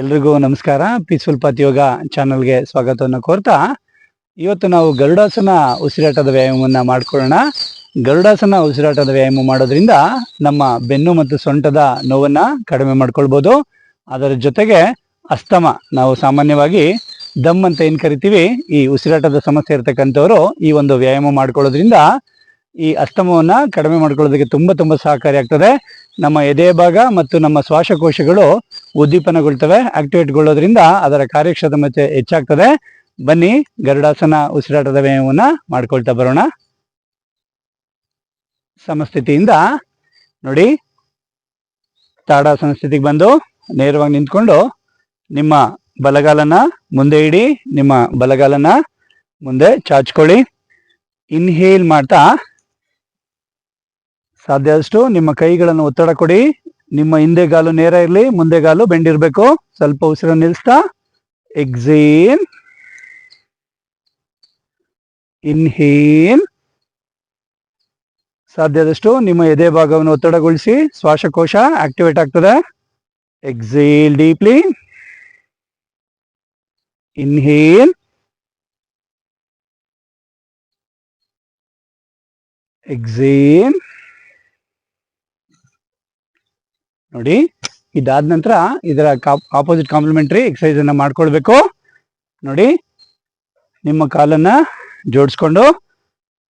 ಎಲ್ರಿಗೂ ನಮಸ್ಕಾರ. Peaceful path ಯೋಗ ಚಾನಲ್ಗೆ ಸ್ವಾಗತವನ್ನು ಕೋರ್ತಾ, ಇವತ್ತು ನಾವು ಗರುಡಾಸನ ಉಸಿರಾಟದ ವ್ಯಾಯಾಮವನ್ನು ಮಾಡ್ಕೊಳ್ಳೋಣ. ಗರುಡಾಸನ ಉಸಿರಾಟದ ವ್ಯಾಯಾಮ ಮಾಡೋದ್ರಿಂದ ನಮ್ಮ ಬೆನ್ನು ಮತ್ತು ಸೊಂಟದ ನೋವನ್ನು ಕಡಿಮೆ ಮಾಡ್ಕೊಳ್ಬೋದು. ಅದರ ಜೊತೆಗೆ ಅಸ್ತಮ, ನಾವು ಸಾಮಾನ್ಯವಾಗಿ ದಮ್ ಅಂತ ಏನು ಕರಿತೀವಿ, ಈ ಉಸಿರಾಟದ ಸಮಸ್ಯೆ ಇರ್ತಕ್ಕಂಥವ್ರು ಈ ಒಂದು ವ್ಯಾಯಾಮ ಮಾಡ್ಕೊಳ್ಳೋದ್ರಿಂದ ಈ ಅಸ್ತಮವನ್ನು ಕಡಿಮೆ ಮಾಡ್ಕೊಳ್ಳೋದಕ್ಕೆ ತುಂಬ ಸಹಕಾರಿ ಸಹಕಾರಿಯಾಗ್ತದೆ. ನಮ್ಮ ಎದೆ ಭಾಗ ಮತ್ತು ನಮ್ಮ ಶ್ವಾಸಕೋಶಗಳು ಉದ್ದೀಪನಗೊಳ್ತವೆ. ಆಕ್ಟಿವೇಟ್ಗೊಳ್ಳೋದ್ರಿಂದ ಅದರ ಕಾರ್ಯಕ್ಷಮತೆ ಹೆಚ್ಚಾಗ್ತದೆ. ಬನ್ನಿ, ಗರುಡಾಸನ ಉಸಿರಾಟದ ವ್ಯಾಯಾಮವನ್ನ ಮಾಡ್ಕೊಳ್ತಾ ಬರೋಣ. ಸಮಸ್ಥಿತಿಯಿಂದ ನೋಡಿ, ತಾಡಾಸನ ಸ್ಥಿತಿಗೆ ಬಂದು ನೇರವಾಗಿ ನಿಂತ್ಕೊಂಡು ನಿಮ್ಮ ಬಲಗಾಲನ ಮುಂದೆ ಇಡಿ, ನಿಮ್ಮ ಬಲಗಾಲನ ಮುಂದೆ ಚಾಚ್ಕೊಳ್ಳಿ. ಇನ್ಹೇಲ್ ಮಾಡ್ತಾ ಸಾಧ್ಯ ಆದಷ್ಟು ನಿಮ್ಮ ಕೈಗಳನ್ನು ಒತ್ತಡ ಕೊಡಿ. ನಿಮ್ಮ ಹಿಂದೆ ಗಾಲು ನೇರ ಇರಲಿ, ಮುಂದೆ ಗಾಲು ಬೆಂಡಿರ್ಬೇಕು ಸ್ವಲ್ಪ ಉಸಿರು ನಿಲ್ಲಿಸ್ತಾ ಎಕ್ಸೀನ್ ಇನ್ಹೀನ್ ಸಾಧ್ಯ ಆದಷ್ಟು ನಿಮ್ಮ ಎದೆ ಭಾಗವನ್ನು ಒತ್ತಡಗೊಳಿಸಿ, ಶ್ವಾಸಕೋಶ ಆಕ್ಟಿವೇಟ್ ಆಗ್ತದೆ. ಎಕ್ಸೇಲ್ ಡೀಪ್ಲಿ ಇನ್ಹೇಲ್ ಎಕ್ಸೇಲ್ ನೋಡಿ. ಇದಾದ ನಂತರ ಇದರ ಆಪೋಸಿಟ್ ಕಾಂಪ್ಲಿಮೆಂಟರಿ ಎಕ್ಸಸೈಸ್ ಅನ್ನ ಮಾಡ್ಕೊಳ್ಬೇಕು. ನೋಡಿ. ನಿಮ್ಮ ಕಾಲನ್ನ ಜೋಡಿಸ್ಕೊಂಡು,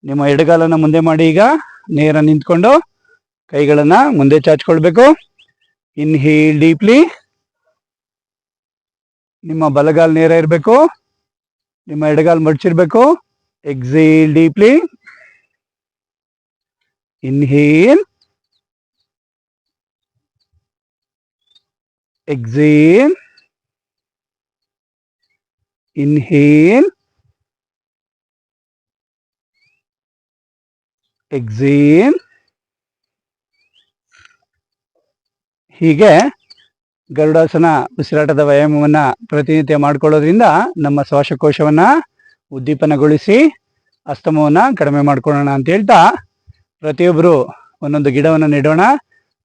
ನಿಮ್ಮ ಎಡಗಾಲನ್ನ ಮುಂದೆ ಮಾಡಿ ಈಗ, ನೇರ ನಿಂತ್ಕೊಂಡು, ಕೈಗಳನ್ನ ಮುಂದೆ ಚಾಚ್ಕೊಳ್ಬೇಕು. ಇನ್ಹೀಲ್ ಡೀಪ್ಲಿ ನಿಮ್ಮ ಬಲಗಾಲ್ ನೇರ ಇರಬೇಕು. ನಿಮ್ಮ ಎಡಗಾಲ್ ಮಡ್ಚಿರ್ಬೇಕು. Exhale deeply inhale exhale. Inhale. Exhale. ಹೀಗೆ ಗರುಡಾಸನ ಉಸಿರಾಟದ ವ್ಯಾಯಾಮವನ್ನು ಪ್ರತಿನಿತ್ಯ ಮಾಡ್ಕೊಳ್ಳೋದ್ರಿಂದ ನಮ್ಮ ಶ್ವಾಸಕೋಶವನ್ನ ಉದ್ದೀಪನಗೊಳಿಸಿ ಅಸ್ತಮವನ್ನ ಕಡಿಮೆ ಮಾಡ್ಕೊಳ್ಳೋಣ ಅಂತ ಹೇಳ್ತಾ ಪ್ರತಿಯೊಬ್ಬರು ಒಂದೊಂದು ಗಿಡವನ್ನು ನೆಡೋಣ.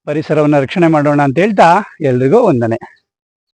ಪರಿಸರವನ್ನು ರಕ್ಷಣೆ ಮಾಡೋಣ ಅಂತ ಹೇಳ್ತಾ ಎಲ್ರಿಗೂ ವಂದನೆ.